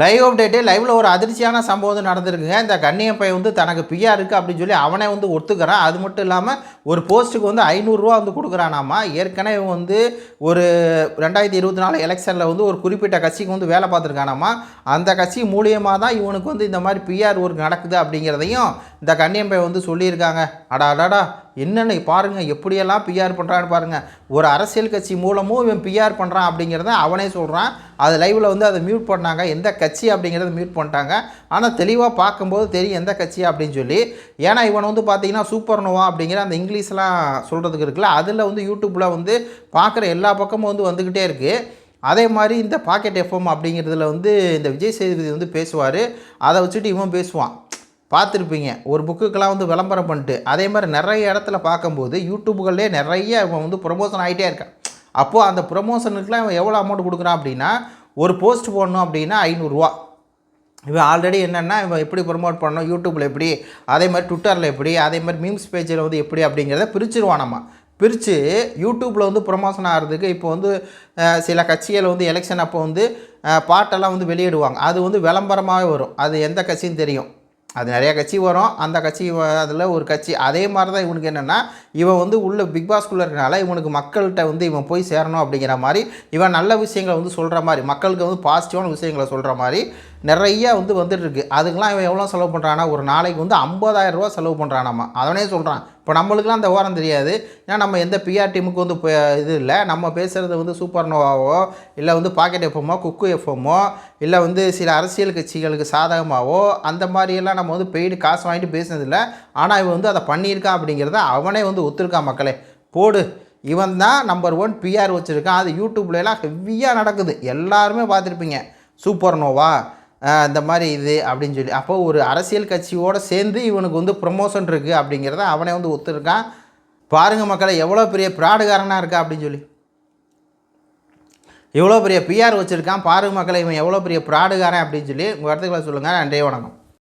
Live update லைவில் ஒரு அதிர்ச்சியான சம்பவம் வந்து நடந்திருக்குங்க. இந்த கண்ணியப்பை வந்து தனக்கு பிஆர் இருக்குது அப்படின்னு சொல்லி அவனே வந்து ஒத்துக்கிறான். அது மட்டும் இல்லாமல் ஒரு போஸ்ட்டுக்கு வந்து ஐநூறுரூவா வந்து கொடுக்குறானாமா? ஏற்கனவே வந்து ஒரு ரெண்டாயிரத்தி இருபத்தி நாலு எலெக்ஷனில் வந்து ஒரு குறிப்பிட்ட கட்சிக்கு வந்து வேலை பார்த்துருக்கானாமா? அந்த கட்சி மூலியமாக தான் இவனுக்கு வந்து இந்த மாதிரி பிஆர் ஒர்க் நடக்குது அப்படிங்கிறதையும் இந்த கண்ணியம்பை வந்து சொல்லியிருக்காங்க. அடா அடாடா என்னென்ன பாருங்கள் எப்படியெல்லாம் பிஆர் பண்ணுறான்னு பாருங்கள் ஒரு அரசியல் கட்சி மூலமும் இவன் பிஆர் பண்ணுறான் அப்படிங்கிறத அவனே சொல்கிறான் அது லைவில் வந்து அதை மியூட் பண்ணாங்க. எந்த கட்சி அப்படிங்கிறத மியூட் பண்ணிட்டாங்க. ஆனால் தெளிவாக பார்க்கும்போது தெரியும் எந்த கட்சி அப்படின்னு சொல்லி. ஏன்னா இவன் வந்து பார்த்தீங்கன்னா சூப்பர் நோவா அப்படிங்கிற அந்த இங்கிலீஷ்லாம் சொல்கிறதுக்கு இருக்குல்ல அதில் வந்து யூடியூப்பில் வந்து பார்க்குற எல்லா பக்கமும் வந்து வந்துக்கிட்டே இருக்குது அதே மாதிரி இந்த பாக்கெட் எஃப்எம் அப்படிங்கிறதுல வந்து இந்த விஜய் சேதுபதி வந்து பேசுவார். அதை வச்சுட்டு இவன் பேசுவான். பார்த்துருப்பீங்க. ஒரு புக்குக்கெல்லாம் வந்து விளம்பரம் பண்ணிட்டு அதே மாதிரி நிறைய இடத்துல பார்க்கும்போது யூடியூப்புகள்லேயே நிறைய இவன் வந்து ப்ரொமோஷன் ஆகிட்டே இருக்கான். அப்போது அந்த ப்ரொமோஷனுக்குலாம் இவன் எவ்வளோ அமௌண்ட் கொடுக்குறான் அப்படின்னா ஒரு போஸ்ட் போடணும் அப்படின்னா ஐநூறுரூவா. இவன் ஆல்ரெடி என்னென்னா இவன் எப்படி ப்ரொமோட் பண்ணணும் யூடியூப்பில் எப்படி அதே மாதிரி ட்விட்டரில் எப்படி அதே மாதிரி மீம்ஸ் பேஜில் வந்து எப்படி அப்படிங்கிறத பிரிச்சிருவானாமா பிரித்து யூடியூப்பில் வந்து ப்ரொமோஷன் ஆகிறதுக்கு இப்போ வந்து சில கட்சிகள் வந்து எலெக்ஷன் அப்போ வந்து பாட்டெல்லாம் வந்து வெளியிடுவாங்க. அது வந்து விளம்பரமாகவே வரும். அது எந்த கட்சின்னு தெரியும். அது நிறைய கட்சி வரும். அந்த கட்சி அதில் ஒரு கட்சி. அதே மாதிரி தான் இவனுக்கு என்னென்னா இவன் வந்து உள்ள பிக் பாஸ்குள்ளே இருக்கனால இவனுக்கு மக்கள்கிட்ட வந்து இவன் போய் சேரணும் அப்படிங்கிற மாதிரி இவன் நல்ல விஷயங்களை வந்து சொல்கிற மாதிரி மக்களுக்கு வந்து பாசிட்டிவான விஷயங்களை சொல்கிற மாதிரி நிறைய வந்து வந்துட்டுருக்கு. அதுக்கெலாம் இவன் எவ்வளோ செலவு பண்ணுறான்னா ஒரு நாளைக்கு வந்து 50000 ரூபா செலவு பண்ணுறானாமா அவனே சொல்கிறான் இப்போ நம்மளுக்குலாம் அந்த ஓரம் தெரியாது. ஏன்னா நம்ம எந்த பிஆர் டீமுக்கு வந்து இப்போ இது இல்லை. நம்ம பேசுகிறது வந்து சூப்பர் நோவாவோ இல்லை வந்து பாக்கெட் எஃப்எம்மோ குக்கு எஃப்எம்மோ இல்லை வந்து சில அரசியல் கட்சிகளுக்கு சாதகமாகவோ அந்த மாதிரியெல்லாம் நம்ம வந்து பெய்டு காசு வாங்கிட்டு பேசுனதில்லை ஆனால் இவன் வந்து அதை பண்ணியிருக்கான் அப்படிங்கிறத அவனே வந்து ஒத்துருக்கான் மக்களே. போடு. இவன் தான் நம்பர் ஒன் பிஆர் வச்சுருக்கான். அது யூடியூப்லலாம் ஹெவியாக நடக்குது. எல்லாருமே பார்த்துருப்பீங்க. சூப்பர் நோவா இந்த மாதிரி இது அப்படின்னு சொல்லி. அப்போ ஒரு அரசியல் கட்சியோடு சேர்ந்து இவனுக்கு வந்து ப்ரொமோஷன் இருக்குது அப்படிங்கிறத அவனே வந்து ஒத்துருக்கான். பாருங்கள் மக்களை எவ்வளோ பெரிய பிராடுகாரனாக இருக்கா அப்படின்னு சொல்லி. எவ்வளோ பெரிய பிஆர் வச்சுருக்கான். பாருங்கள் மக்களை இவன் எவ்வளோ பெரிய பிராடுகாரன் அப்படின்னு சொல்லி உங்கள் இடத்துக்களை சொல்லுங்கள் நன்றி வணக்கம்.